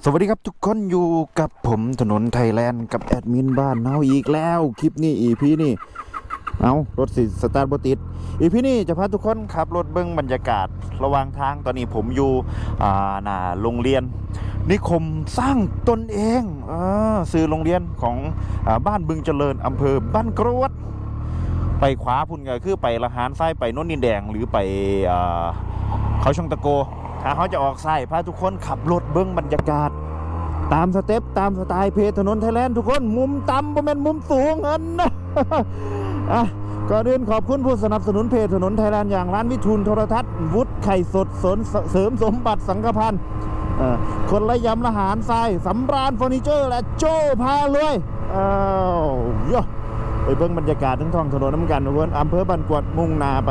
สวัสดีครับทุกคนอยู่กับผมถนนไทยแลนด์กับแอดมินบ้านเฮาอีกแล้ว คลิปนี้อีพีนี่เอารถสิสตาร์ทบติดอีพีนี่จะพาทุกคนขับรถเบิ้งบรรยากาศระหว่างทางตอนนี้ผมอยู่อ่าหน้าโรงเรียน นิคมสร้างตนเองอ่าซื้อโรงเรียนของอาบ้านบึงเจริญอำเภอบ้านกรวดไปขวาพุ่นก็คือไปละหารซ้ไปโนนนินแดงหรือไปอเขาช่องตะโก ถ้าเขาจะออกซ้ายพาทุกคนขับรถเบิ้องบรรยากาศ ตามสเต็ปตามสไตล์เพจถนนไทยแลนด์ทุกคนมุมต่ำบ่แม่นมุมสูงอันนะอะก่อนอื่นขอบคุณผู้สนับสนุนเพจถนนไทยแลนด์อย่างร้านวิทูลโทรทัศน์วุฒิไข่สดสนเสริมสมบัติสังกพันธ์คนละยำละหารทรายสำราญเฟอร์นิเจอร์และโจ้พาเลยอ้าวโยไปเบิ่งบรรยากาศทั้งท้องถนนน้ำกันทุกคนอำเภอบันกวดมุ่งนาไป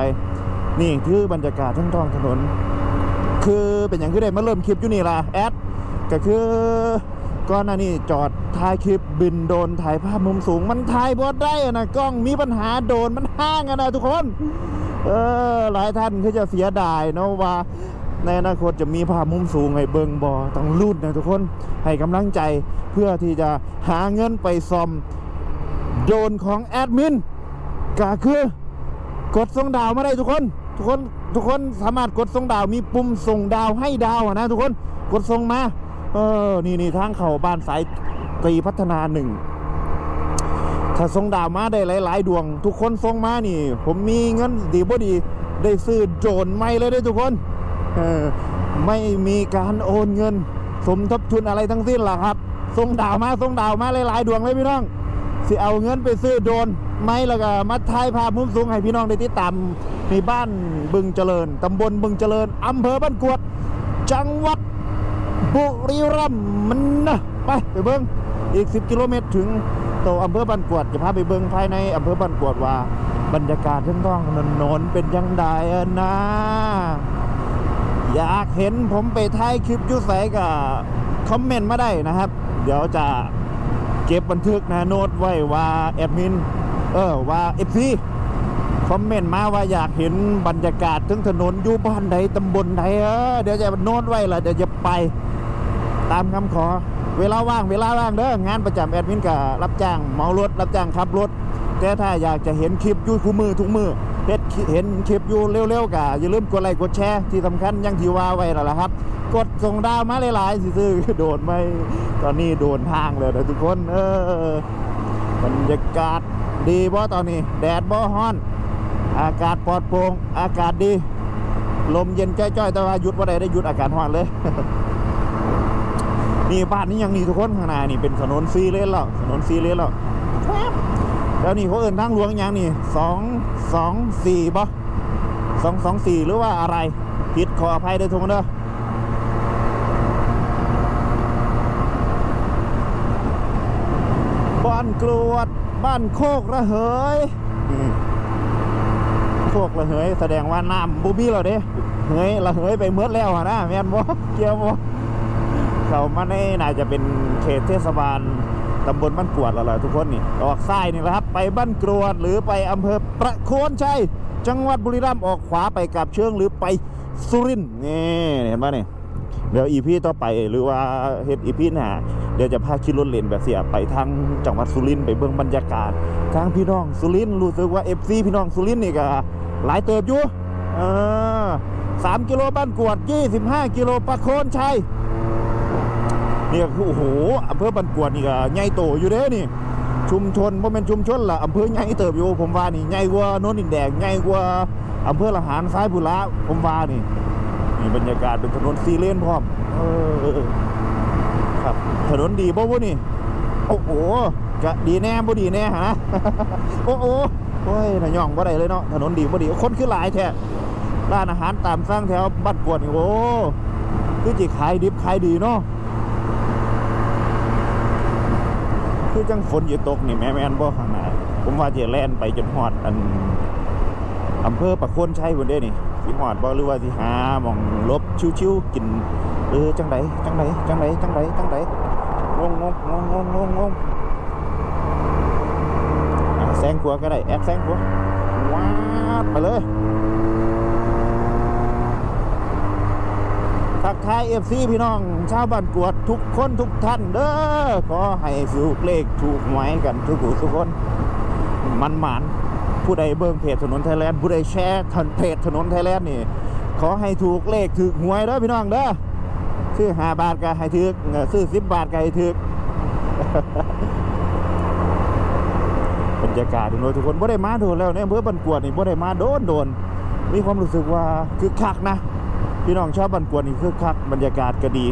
นี่คือบรรยากาศทั้งท้องถนน คือเป็นอย่างที่ได้มาเริ่มคลิปอยู่นี่ล่ะแอดก็คือก่อนหน้านี้จอดถ่ายคลิปบินโดนถ่ายภาพมุมสูงมันถ่ายบอดได้อะนะกล้องมีปัญหาโดนมันห้างนะทุกคน เออหลายท่านคือจะเสียดายเนาะว่าในอนาคตจะมีภาพมุมสูงให้เบิงบอต้องรุ่นนะทุกคนให้กำลังใจเพื่อที่จะหาเงินไปซ่อมโดนของแอดมินก็คือกดส่งดาวมาได้ทุกคน ทุกคนทุกคนสามารถกดส่งดาวมีปุ่มส่งดาวให้ดาวนะทุกคนกดส่งมา เออ นี่นี่ทางเข้าบ้านสายตรีพัฒนาหนึ่งถ้าส่งดาวมาได้หลาย ๆ ดวง ทุกคนส่งมานี่ ผมมีเงินดีบ่ดีได้ซื้อโจรใหม่เลยด้อทุกคนเออไม่มีการโอนเงิน สมทบทุนอะไรทั้งสิ้นหล่ะครับส่งดาวมาส่งดาวมาหลายๆดวงเลยพี่น้องสิเอาเงินไปซื้อโดรนไม่แล้วก็มาถ่ายภาพมุมสูงให้พี่น้องได้ติดตาม ในบ้านบึงเจริญตำบลบึงเจริญอำเภอบ้านกวด จังหวัดบุรีรัมย์มันนะไปไปเบิ้งอีก 10 กิโลเมตรถึงตัวอำเภอบันกวดจะพาไปเบิ้งภายในอำเภอบันกวดว่า บรรยากาศทั้งท้องถนนเป็นยังไงนะ อยากเห็นผมไปถ่ายคลิปยุใสกับคอมเมนต์มาได้นะครับ เดี๋ยวจะเก็บบันทึกนะโน้ตไว้ว่าแอดมิน เออว่าเอฟซี คอมเมนต์มาว่าอยากเห็นบรรยากาศทั้งถนนอยู่บ้านใดตำบลใดเออเดี๋ยวจะโน้ตไว้ละเดี๋ยวจะไปตามคำขอ เวลาว่างเวลาว่างเด้องานประจำแอดมินกับรับจ้างเมารถรับจ้างขับรถแต่ถ้าอยากจะเห็นคลิปยู่คู่มือทุกมือเฮ็ดเห็นคลิปอยู่เร็วๆกะอย่าลืมกดไลค์กดแชร์ที่สำคัญยังที่ว่าไว้แล้วล่ะครับ กดส่งดาวมาหลายๆซื่อโดนไหมตอนนี้โดนทางเลยนะทุกคนเออบรรยากาศดีบ่ตอนนี้ แดดบ่ฮ้อน อากาศปลอดโปร่งอากาศดี ลมเย็นจ้อยๆ แต่ว่าหยุดว่าได้ได้หยุดอากาศฮ้อนเลย นี่บ้านนี้ยังนี่ทุกคนข้างหน้านี่เป็นถนนซีเลนแล้วถนนซีเลนแล้วแล้วนี่เขาเอินทางหลวงยังนี่สองสองสี่บ่สองสองสี่หรือว่าอะไรผิดขออภัยด้วยทุกคนเด้อบ้านกรวดบ้านโคกระเหยอื โคกระเหยแสดงว่าน้ำบูบี้เราเด้เหยระเหยไปเมื่อแล้วนะแม่นบ่เกี่ยวบ่เขามาในน่าจะเป็นเขตเทศบาลตำบลบ้านกรวดแล้วล่ะทุกคนนี่ออกซ้ายนี่แหละครับ ไปบ้านกรวดหรือไปอำเภอประโคนชัยจังหวัดบุรีรัมย์ออกขวาไปกับเชิงหรือไปสุรินทร์นี่เห็นไหมนี่ เดี๋ยวอีพีต่อไปหรือว่าเฮ็ดอีพีหน้าเดี๋ยวจะพาขี่รถเล่นแบบเสียไปทางจังหวัดสุรินทร์ไปเบิ่งบรรยากาศทางพี่น้องสุรินทร์รู้สึกว่า FC พี่น้องสุรินทร์นี่ก็หลายเติบอยู่เออสามกิโลบ้านกวด25กิโลประโคนชัยนี่ก็คือโอ้โหอำเภอบันกวดนี่ก็ใหญ่โตอยู่เด้นี่ชุมชนบ่แม่นชุมชนล่ะอำเภอใหญ่เติบอยู่ผมว่านี่ใหญ่กว่าโนนดินแดงใหญ่กว่าอำเภอละหารซ้ายบุระผมว่านี่ นี่บรรยากาศเป็นถนนซีเลนพร้อมครับ ถนนดีบ่วะนี่ โอ้โหจะดีแน่บ่ดีแน่ฮะโอ้โหโอ้ยน่ะย่องบ่ได้เลยเนาะถนนดีบ่ดีคนคือหลายแท้ร้านอาหารตามสั่งแถวบ้านกวดนี่โอ้คือจิขายดิบขายดีเนาะคือจังฝนอยู่ตกนี่แม่แม่นบ่ข้างหน้าผมว่าจะแล่นไปจนฮอดอันอำเภอประโคนชัยพุ่นเด้นี่ สิฮอดบ่หรือว่าสิหาหม่องลบชิวๆกินเออจังไดจังไดจังไดจังไดจังไดงงงงงงงงงงแซงขวาก็ได้แอดแซงขวาว้าไปเลยทักทายเอฟซีพี่น้อง ชาวบ้านกวดทุกคนทุกท่านเด้อขอให้ถูกเลขถูกหวยกันทุกผู้ทุกคน มันหมาน ผู้ใดเบิ่งเพจถนนไทยแลนด์ผู้ใดแชร์ทันเพจถนนไทยแลนด์นี่ ขอให้ถูกเลขถูกหวยเด้อพี่น้องเด้อซื้อห้าบาทก็ให้ถึกเอซื้อสิบบาทก็ให้ถึกบรรยากาศดูหน่อยทุกคนบ่ได้มาโดนแล้วเนี่ยเพื่อบันกวดนี่บ่ได้มาโดนโดนมีความรู้สึกว่าคือคักนะ พี่น้องชาวบันกวดนี่คือคักบรรยากาศก็ดี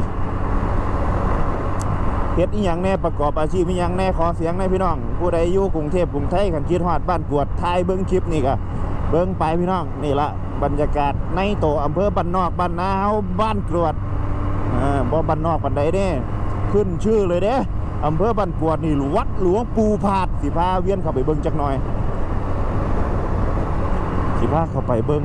เฮ็ดอีหยังแน่ประกอบอาชีพอีหยังแน่ขอเสียงแน่พี่น้อง ผู้ใดอยู่กรุงเทพกรุงไทยคันคิดฮอดบ้านกวดทายเบิ่งคลิปนี่ก็เบิ่งไปพี่น้องนี่ละบรรยากาศในโตอำเภอบ้านนอกบ้านนาเฮาบ้านกรวดเออบ่บ้านนอกปานใดเด้ขึ้นชื่อเลยเด้อำเภอบ้านกวดนี่วัดหลวงปู่ผาดสิพาเวียนเข้าไปเบิ่งจักหน่อย สิพาเข้าไปเบิ่ง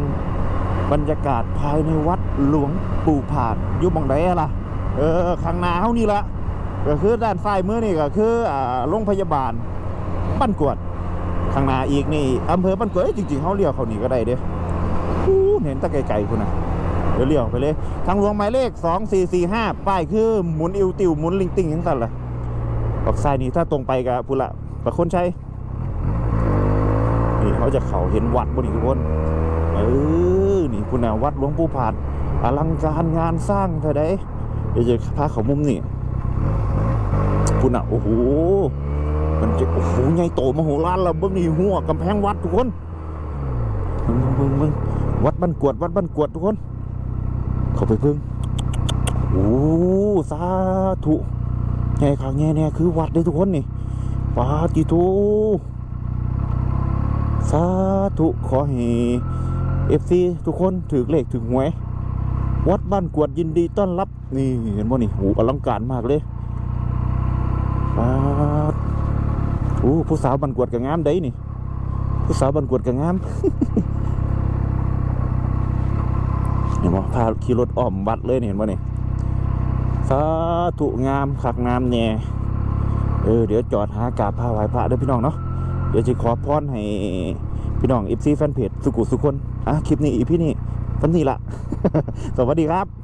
บรรยากาศภายในวัดหลวงปู่ผาดอยู่หม่องใดอะล่ะเออข้างหน้าเฮานี่ละ ก็คือด้านซ้ายมือนี่ก็คืออ่าโรงพยาบาลบ้านกวดข้างหน้าอีกนี่อำเภอบ้านกวดเอ้ยจริงๆเฮาเลี้ยวเขานี่ก็ได้เด้อู้เห็นตะไกลๆพุ่นน่ะเดี๋ยวเลี้ยวไปเลย ทางหลวงหมายเลข 2445 ป้ายคือหมุนอิวติวหมุนลิงติงจังซั่นล่ะออกซ้ายนี่ถ้าตรงไปก็พุ่นละประคนชัยนี่เขาจะเขาเห็นวัดบ่นี่ทุกคนเออนี่คุณน่ะวัดหลวงปู่ผาดอลังการงานสร้างเท่าใดเดี๋ยวจะพาเขามุมนี่ คุณน่ะ โอ้โห มันจะโอ้โหใหญ่โตมโหฬารแล้วเบิ่งนี่หัวกำแพงวัดทุกคนเบิ่งเบิ่งเบิ่งวัดบ้านกวดวัดบ้านกวดทุกคน เข้าไปเบิ่งโอ้สาธุใหญ่ขางแง่แน่คือวัดเลยทุกคนนี่ปาติโตสาธุขอให้เอฟซีทุกคนถือเลขถึงหวย วัดบ้านกวดยินดีต้อนรับ นี่เห็นบ่นี่โอ้อลังการมากเลย ปาดโอ้ผู้สาวบ้านกวดกับงามได้นี่ ผู้สาวบ้านกวดกับงามเห็นบ่พาขี่รถอ้อมวัดเลยเห็นบ่นี่สาธุงามคักงามแน่เออเดี๋ยวจอดหากาบพาไหว้พระเด้อพี่น้องเนาะเดี๋ยวจะขอพรให้พี่น้องเอฟซีแฟนเพจสุกุสุคนอะคลิปนี้อีพี่นี่สันนี่ละ สวัสดีครับ